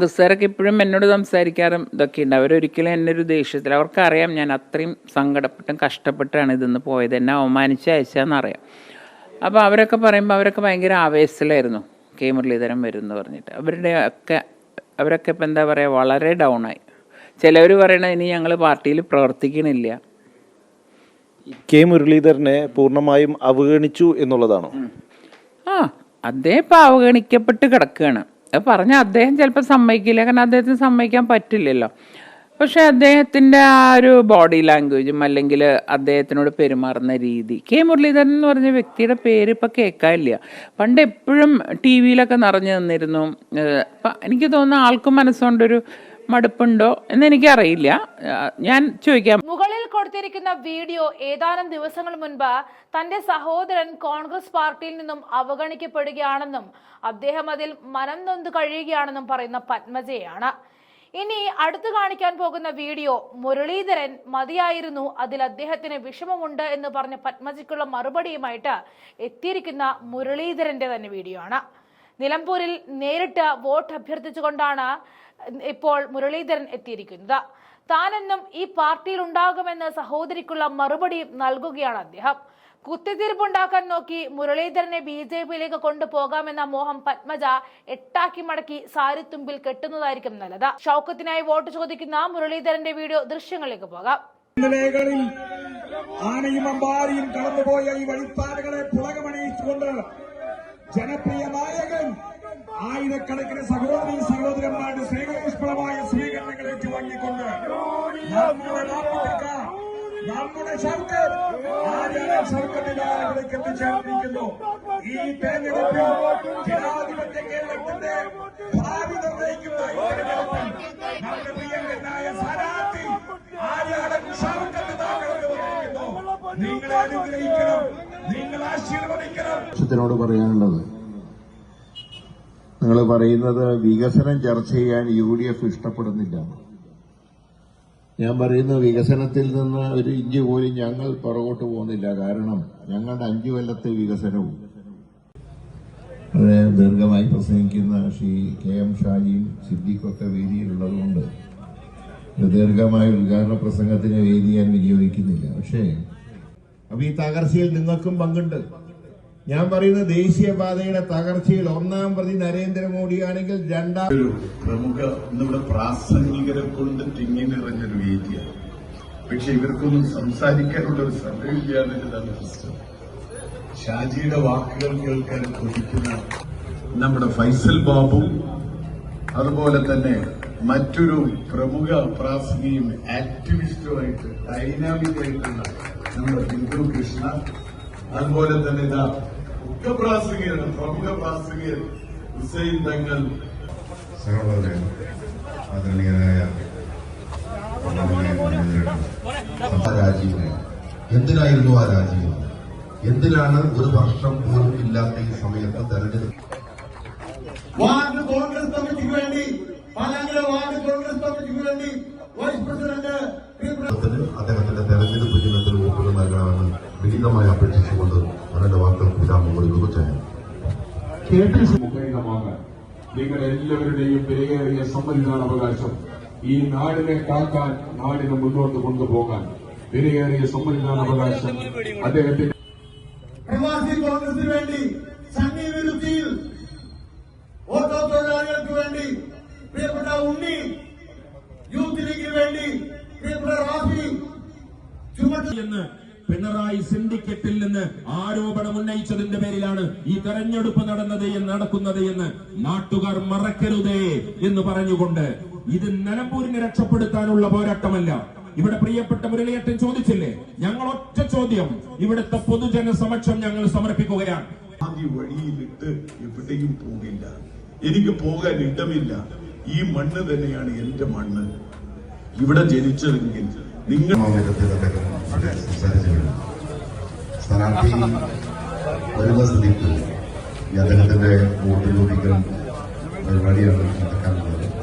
കോൺഗ്രസ്സുകാരൊക്കെ ഇപ്പോഴും എന്നോട് സംസാരിക്കാറും ഇതൊക്കെ ഉണ്ട് അവരൊരിക്കലും എന്നെ ഒരു ദേഷ്യത്തിൽ അവർക്കറിയാം ഞാൻ അത്രയും സങ്കടപ്പെട്ടും കഷ്ടപ്പെട്ടാണ് ഇതിന്ന് പോയത്. എന്നെ അവമാനിച്ച് അയച്ചതെന്നറിയാം അപ്പോൾ അവരൊക്കെ പറയുമ്പോൾ അവരൊക്കെ ഭയങ്കര ആവേശത്തിലായിരുന്നു. കെ മുരളീധരൻ വരുമെന്ന് എന്ന് പറഞ്ഞിട്ട്. അവരുടെ ഒക്കെ അവരൊക്കെ ഇപ്പം എന്താ പറയുക വളരെ ഡൗൺ ആയി ചിലവർ പറയണ ഇനി ഞങ്ങൾ പാർട്ടിയിൽ പ്രവർത്തിക്കണില്ല. കെ മുരളീധരനെ പൂർണമായും അവഗണിച്ചു എന്നുള്ളതാണോ? ആ അദ്ദേഹം ഇപ്പം അവഗണിക്കപ്പെട്ട് കിടക്കുകയാണ്. അത് പറഞ്ഞാൽ അദ്ദേഹം ചിലപ്പോൾ സമ്മതിക്കില്ല. കാരണം അദ്ദേഹത്തിന് സമ്മതിക്കാൻ പറ്റില്ലല്ലോ. പക്ഷേ അദ്ദേഹത്തിന്റെ ആ ഒരു ബോഡി ലാംഗ്വേജും അല്ലെങ്കിൽ അദ്ദേഹത്തിനോട് പെരുമാറുന്ന രീതി. കെ മുരളീധരൻ എന്ന് പറഞ്ഞ വ്യക്തിയുടെ പേര് ഇപ്പം കേൾക്കാനില്ല. പണ്ട് എപ്പോഴും ടി വിയിലൊക്കെ നിറഞ്ഞു നിന്നിരുന്നു. എനിക്ക് തോന്നുന്നു ആൾക്കും മനസ്സുകൊണ്ടൊരു മടുപ്പുണ്ടോ എന്ന് എനിക്കറിയില്ല ഞാൻ ചോദിക്കാം. മുകളിൽ കൊടുത്തിരിക്കുന്ന വീഡിയോ ഏതാനും ദിവസങ്ങൾ മുൻപ് തന്റെ സഹോദരൻ കോൺഗ്രസ് പാർട്ടിയിൽ നിന്നും അവഗണിക്കപ്പെടുകയാണെന്നും അദ്ദേഹം അതിൽ മനം നൊന്ത് കഴിയുകയാണെന്നും പറയുന്ന പത്മജയാണ്. ഇനി അടുത്ത് കാണിക്കാൻ പോകുന്ന വീഡിയോ മുരളീധരൻ മതിയായിരുന്നു അതിൽ അദ്ദേഹത്തിന് വിഷമമുണ്ട് എന്ന് പറഞ്ഞ പത്മജിക്കുള്ള മറുപടിയുമായിട്ട് എത്തിയിരിക്കുന്ന മുരളീധരന്റെ തന്നെ വീഡിയോ ആണ്. നിലമ്പൂരിൽ നേരിട്ട് വോട്ട് അഭ്യർത്ഥിച്ചുകൊണ്ടാണ് ഇപ്പോൾ മുരളീധരൻ എത്തിയിരിക്കുന്നത്. താനെന്നും ഈ പാർട്ടിയിൽ ഉണ്ടാകുമെന്ന് സഹോദരിക്കുള്ള മറുപടി നൽകുകയാണ് അദ്ദേഹം. കുത്തിത്തീർപ്പുണ്ടാക്കാൻ നോക്കി മുരളീധരനെ ബി ജെ പിയിലേക്ക് കൊണ്ടുപോകാമെന്ന മോഹം പത്മജ എട്ടാക്കി മടക്കി സാരിത്തുമ്പിൽ കെട്ടുന്നതായിരിക്കും നല്ലത്. ഷൗക്കത്തിനായി വോട്ട് ചോദിക്കുന്ന മുരളീധരന്റെ വീഡിയോ ദൃശ്യങ്ങളിലേക്ക് പോകാം. ആനയും അമ്പാരിയും കടന്നുപോയ ഈ വഴിപ്പാടുകളെ പുളകമണിയിച്ചുകൊണ്ട് ജനപ്രിയ ആയിരക്കണക്കിന് സഹോദരി സഹോദരന്മാരുടെ സ്നേഹപുഷ്പളമായ സ്വീകരണങ്ങൾ ഏറ്റുവാങ്ങിക്കൊണ്ട് നമ്മുടെ നമ്മുടെ എത്തിച്ചേർന്നിരിക്കുന്നു. ഈ തെരഞ്ഞെടുപ്പിൽ ജനാധിപത്യ കേരളത്തിന്റെ ഭാവി നിർണയിക്കുന്ന നിങ്ങളെ അനുഗ്രഹിക്കണം. പക്ഷത്തിനോട് പറയാനുള്ളത് നിങ്ങൾ പറയുന്നത് വികസനം ചർച്ച ചെയ്യാൻ യു ഡി എഫ് ഇഷ്ടപ്പെടുന്നില്ല. ഞാൻ പറയുന്ന വികസനത്തിൽ നിന്ന് ഒരു ഇഞ്ച് പോലും ഞങ്ങൾ പുറകോട്ട് പോകുന്നില്ല. കാരണം ഞങ്ങളുടെ അഞ്ചു കൊല്ലത്തെ വികസനവും. ദീർഘമായി പ്രസംഗിക്കുന്ന ശ്രീ കെ എം ഷാജിയും സിദ്ദിഖൊക്കെ വേദിയിലുള്ളതുകൊണ്ട് ദീർഘമായ ഉദ്ഘാടന പ്രസംഗത്തിന് വേദി ഞാൻ വിനിയോഗിക്കുന്നില്ല. പക്ഷേ അപ്പൊ ഈ തകർച്ചയിൽ നിങ്ങൾക്കും പങ്കുണ്ട്. ഞാൻ പറയുന്ന ദേശീയപാതയുടെ തകർച്ചയിൽ ഒന്നാം പ്രതി നരേന്ദ്രമോദിയാണെങ്കിൽ രണ്ടാം ഒരു പ്രമുഖ നമ്മുടെ പ്രാസംഗികരെ കൊണ്ട് തിങ്ങി നിറഞ്ഞൊരു വേദിയാണ്. പക്ഷെ ഇവർക്കൊന്നും സംസാരിക്കാനുള്ള ഒരു സമയമില്ല പ്രശ്നം. ഷാജിയുടെ വാക്കുകൾ കേൾക്കാൻ കൊതിക്കുന്ന നമ്മുടെ ഫൈസൽ ബാബു അതുപോലെ തന്നെ മറ്റൊരു പ്രമുഖ പ്രാസംഗിയും ആക്ടിവിസ്റ്റുമായിട്ട് ഡൈനാമിക് ആയിട്ടുള്ള നമ്മുടെ ബിന്ദു കൃഷ്ണ അതുപോലെ തന്നെ ഇതാ ഒക്കെ പ്രാസംഗികരാണ് പ്രമുഖ പ്രാസംഗികർ ഹുസൈൻ തങ്ങൾ. സഹോദരൻ ആദരണീയനായ ആ രാജീവ് എന്തിനായിരുന്നു ആ രാജീവ് എന്തിനാണ് ഒരു വർഷം പോലും ഇല്ലാത്ത ഈ സമയത്ത് തെരഞ്ഞെടുപ്പ്? വാർഡ് കോൺഗ്രസ് കമ്മിറ്റിക്ക് വേണ്ടി പാലാങ്കര വാർഡ് കോൺഗ്രസ് കമ്മിറ്റിക്ക് വേണ്ടി വൈസ് പ്രസിഡന്റ് ത്തിന് അദ്ദേഹത്തിന്റെ തെരഞ്ഞെടുപ്പ് നൽകണമെന്ന് വിഹിതമായി അപേക്ഷിച്ചുകൊണ്ട് അവരുടെ വാക്കുകൾ വിരാമം കൊടുക്കുന്നു ചെയ്യാൻ മുഖരിതമാകാൻ നിങ്ങൾ എല്ലാവരുടെയും വിലയേറിയ സമ്മതിദാനാവകാശം ഈ നാടിനെ കാക്കാൻ നാടിനെ മുന്നോട്ട് കൊണ്ടുപോകാൻ വിലയേറിയ സമ്മതിദാനാവകാശം അദ്ദേഹത്തിന്റെ പ്രവാസി കോൺഗ്രസിന് വേണ്ടി സണ്ണി വിരുദ്ധിയിൽ ഓട്ടോ തൊഴിലാളികൾക്ക് വേണ്ടി പ്രിയപ്പെട്ട ഉണ്ണി യൂത്ത് ലീഗിന് വേണ്ടി പ്രിയപ്പെട്ട റാഫി ചുമട്ട് എന്ന് പിണറായി സിൻഡിക്കറ്റിൽ നിന്ന് ആരോപണം ഉന്നയിച്ചതിന്റെ പേരിലാണ് ഈ തെരഞ്ഞെടുപ്പ് നടന്നത് നടക്കുന്നത് എന്ന് നാട്ടുകാർ മറക്കരുതേ എന്ന് പറഞ്ഞുകൊണ്ട് ഇത് നിലമ്പൂരിനെ രക്ഷപ്പെടുത്താനുള്ള പോരാട്ടമല്ല. ഇവിടെ പ്രിയപ്പെട്ട മുരളിയേട്ടൻ ചോദിച്ചില്ലേ? ഞങ്ങൾ ഒറ്റ ചോദ്യം ഇവിടുത്തെ പൊതുജന സമക്ഷം ഞങ്ങൾ സമർപ്പിക്കുകയാണ്. ആദ്യ വഴിയിലിട്ട് എവിടെയും പോകില്ല. എനിക്ക് പോകാൻ ഇടമില്ല. ഈ മണ്ണ് തന്നെയാണ് എന്റെ മണ്ണ്. ഇവിടെ ജനിച്ചതെങ്കിൽ നിങ്ങൾ സംസാരിച്ചിട്ടുണ്ട്. സ്ഥാനാർത്ഥി വരുന്ന സ്ഥിതിക്ക് അദ്ദേഹത്തിന്റെ വോട്ട് ചോദിക്കൽ പരിപാടിയാണ് നടക്കാനുള്ളത്